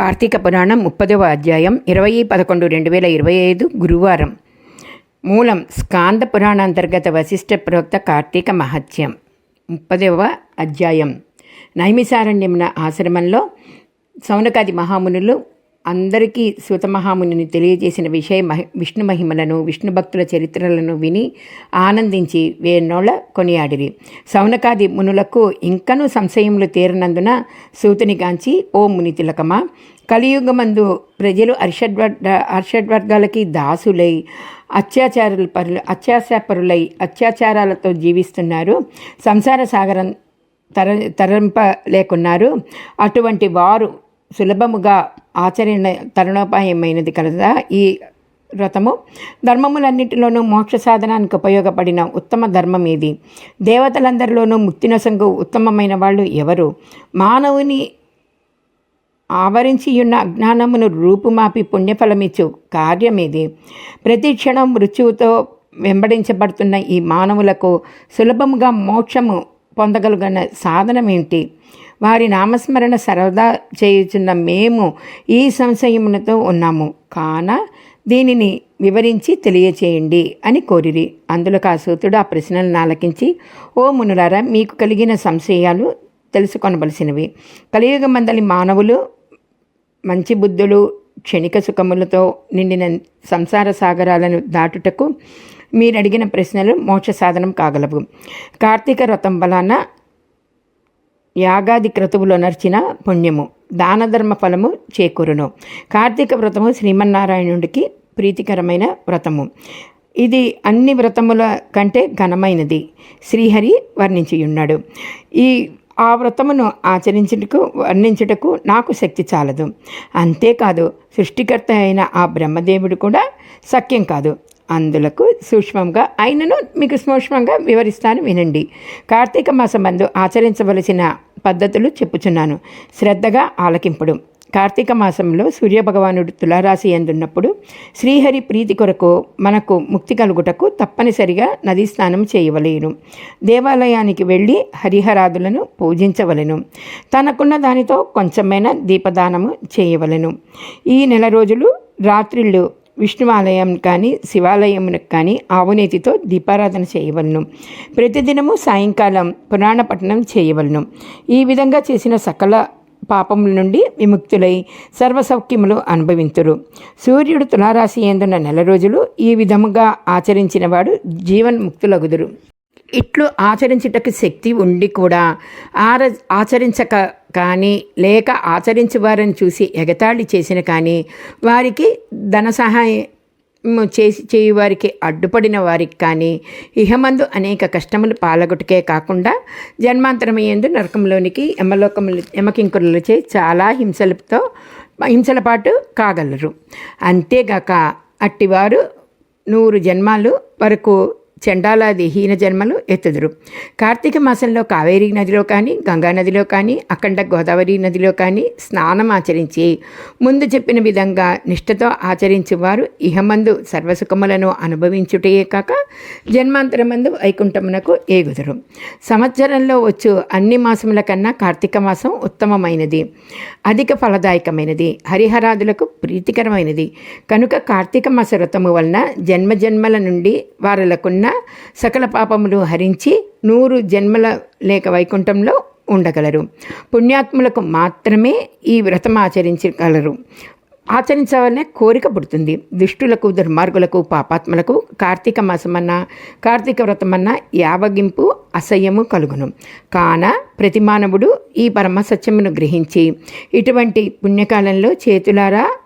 కార్తీక పురాణం ముప్పదవ అధ్యాయం ఇరవై పదకొండు రెండు వేల ఇరవై ఐదు గురువారం. మూలం స్కాంద పురాణాంతర్గత వశిష్ఠ ప్రోక్త కార్తీక మహత్యం. ముప్పదవ అధ్యాయం. నైమిసారణ్యమున ఆశ్రమంలో సౌనకాది మహామునులు అందరికీ సూతమహామునిని తెలియజేసిన విషయ మహి విష్ణు మహిమలను విష్ణు భక్తుల చరిత్రలను విని ఆనందించి వేణోళ కొనియాడిరి. సౌనకాది మునులకు ఇంకనూ సంశయములు తీరనందున సూతునిగాంచి ఓ ముని తిలకమా కలియుగమందు ప్రజలు హర్షడ్వర్గ హర్షడ్వర్గాలకి దాసులై అత్యాచారుల పరులు అత్యాశాపరులై అత్యాచారాలతో జీవిస్తున్నారు సంసార సాగరం తర తరింపలేకున్నారు అటువంటి వారు సులభముగా ఆచరణ తరుణోపాయమైనది కలదా ఈ వ్రతము. ధర్మములన్నిటిలోనూ మోక్ష సాధనానికి ఉపయోగపడిన ఉత్తమ ధర్మం ఇది దేవతలందరిలోనూ ముక్తినొసంగు ఉత్తమమైన వాళ్ళు ఎవరు? మానవుని ఆవరించియున్న అజ్ఞానమును రూపుమాపి పుణ్యఫలమిచ్చు కార్యమేది ప్రతి క్షణం మృత్యువుతో వెంబడించబడుతున్న ఈ మానవులకు సులభముగా మోక్షము పొందగలిగిన సాధనమేంటి? వారి నామస్మరణ సరదా చేయుచున్న మేము ఈ సంశయములతో ఉన్నాము. కాన దీనిని వివరించి తెలియచేయండి అని కోరిరి. అందులో కాసూతుడు ఆ ప్రశ్నలను ఆలకించి ఓ మునులారా మీకు కలిగిన సంశయాలు తెలుసుకొనవలసినవి. కలియుగ మందలి మానవులు మంచి బుద్ధులు క్షణిక సుఖములతో నిండిన సంసార సాగరాలను దాటుటకు మీరు అడిగిన ప్రశ్నలు మోక్ష సాధనం కాగలవు. కార్తీక వ్రతం వలన యాగాది క్రతువులు నర్చిన పుణ్యము దాన ధర్మ ఫలము చేకూరును. కార్తీక వ్రతము శ్రీమన్నారాయణుడికి ప్రీతికరమైన వ్రతము. ఇది అన్ని వ్రతముల కంటే ఘనమైనది. శ్రీహరి వర్ణించియున్నాడు. ఈ ఆ వ్రతమును ఆచరించుటకు వర్ణించుటకు నాకు శక్తి చాలదు. అంతేకాదు సృష్టికర్త అయిన ఆ బ్రహ్మదేవుడు కూడా సఖ్యం కాదు. అందులకు సూక్ష్మంగా అయినను మీకు సూక్ష్మంగా వివరిస్తాను వినండి. కార్తీక మాసమందు ఆచరించవలసిన పద్ధతులు చెప్పుచున్నాను. శ్రద్ధగా ఆలకింపుడు. కార్తీక మాసంలో సూర్యభగవానుడు తులారాశి ఎందున్నప్పుడు శ్రీహరి ప్రీతి కొరకు మనకు ముక్తి కలుగుటకు తప్పనిసరిగా నదీ స్నానం చేయవలేను. దేవాలయానికి వెళ్ళి హరిహరాదులను పూజించవలెను. తనకున్న దానితో కొంచెమైనా దీపదానము చేయవలెను. ఈ నెల రోజులు రాత్రిళ్ళు విష్ణువాలయం కానీ శివాలయమునకు కానీ ఆవునేతితో దీపారాధన చేయవలను. ప్రతిదినము సాయంకాలం పురాణ పఠనం చేయవలను. ఈ విధంగా చేసిన సకల పాపముల నుండి విముక్తులై సర్వసౌఖ్యములు అనుభవింతురు. సూర్యుడు తులారాశి ఎందున్న నెల రోజులు ఈ విధముగా ఆచరించిన వాడు జీవన్ముక్తులగుదురు ఇట్లు ఆచరించుటకు శక్తి ఉండి కూడా ఆర ఆచరించక కానీ లేక ఆచరించి వారిని చూసి ఎగతాళి చేసిన కానీ వారికి ధన సహాయం చేసి చేయు వారికి అడ్డుపడిన వారికి కానీ ఇహమందు అనేక కష్టములు పాలగొట్టుకే కాకుండా జన్మాంతరమయ్యేందు నరకంలోనికి యమలోకములు యమకింకులచే చాలా హింసలతో హింసల పాటు కాగలరు. అంతేగాక అట్టివారు నూరు జన్మాలు వరకు చండాలాది హీన జన్మలు ఎత్తుదురు. కార్తీక మాసంలో కావేరీ నదిలో కానీ గంగా నదిలో కానీ అఖండ గోదావరి నదిలో కానీ స్నానం ఆచరించి ముందు చెప్పిన విధంగా నిష్ఠతో ఆచరించేవారు ఇహమందు సర్వసుఖములను అనుభవించుటే కాక జన్మాంతరమందు వైకుంఠమునకు ఏగుదురు. సంవత్సరంలో వచ్చు అన్ని మాసముల కన్నా కార్తీక మాసం ఉత్తమమైనది అధిక ఫలదాయకమైనది హరిహరాదులకు ప్రీతికరమైనది. కనుక కార్తీక మాస వ్రతము వలన జన్మజన్మల నుండి వారులకున్న సకల పాపములు హరించి నూరు జన్మల లేక వైకుంఠంలో ఉండగలరు. పుణ్యాత్ములకు మాత్రమే ఈ వ్రతం ఆచరించగలరు. ఆచరించవలనే కోరిక పుడుతుంది. దుష్టులకు దుర్మార్గులకు పాపాత్మలకు కార్తీక మాసమన్నా కార్తీక వ్రతమన్నా యావగింపు అసహ్యము కలుగును. కాన ప్రతి మానవుడు ఈ పరమ సత్యమును గ్రహించి ఇటువంటి పుణ్యకాలంలో చేతులారా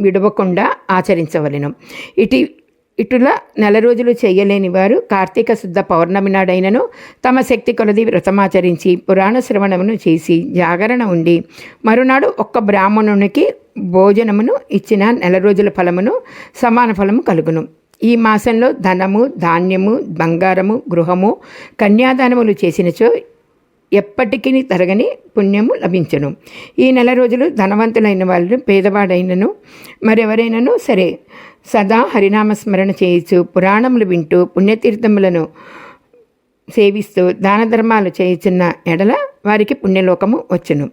విడవకుండా ఆచరించవలెను. ఇటు ఇటుల నెల రోజులు చేయలేని వారు కార్తీక శుద్ధ పౌర్ణమి నాడైనను తమ శక్తి కొలది వ్రతమాచరించి పురాణ శ్రవణమును చేసి జాగరణ ఉండి మరునాడు ఒక్క బ్రాహ్మణునికి భోజనమును ఇచ్చిన నెల రోజుల ఫలమును సమాన ఫలము కలుగును. ఈ మాసంలో ధనము ధాన్యము బంగారము గృహము కన్యాదానములు చేసినచో ఎప్పటికీ తరగని పుణ్యము లభించను. ఈ నెల రోజులు ధనవంతులైన వాళ్ళు పేదవాడైనను మరెవరైనను సరే సదా హరినామస్మరణ చేయొచ్చు పురాణములు వింటూ పుణ్యతీర్థములను సేవిస్తూ దాన ధర్మాలు చేయుచున్న ఎడల వారికి పుణ్యలోకము వచ్చును.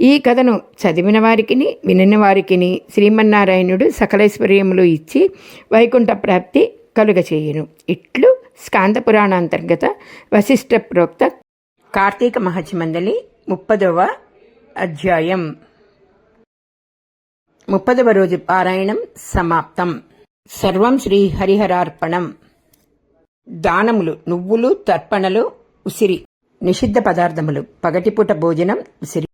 ఈ కథను చదివిన వారికిని వినిన వారికిని శ్రీమన్నారాయణుడు సకలైశ్వర్యములు ఇచ్చి వైకుంఠ ప్రాప్తి కలుగచేయును. ఇట్లు స్కాంద పురాణ అంతర్గత వశిష్ఠ ప్రోక్త కార్తీక మహత్యమందలి ముప్పదవ అధ్యాయం. ముప్పదవ రోజు పారాయణం సమాప్తం. సర్వం శ్రీ హరిహరార్పణం. దానములు నువ్వులు తర్పణలు ఉసిరి నిషిద్ధ పదార్థములు పగటిపూట భోజనం ఉసిరి.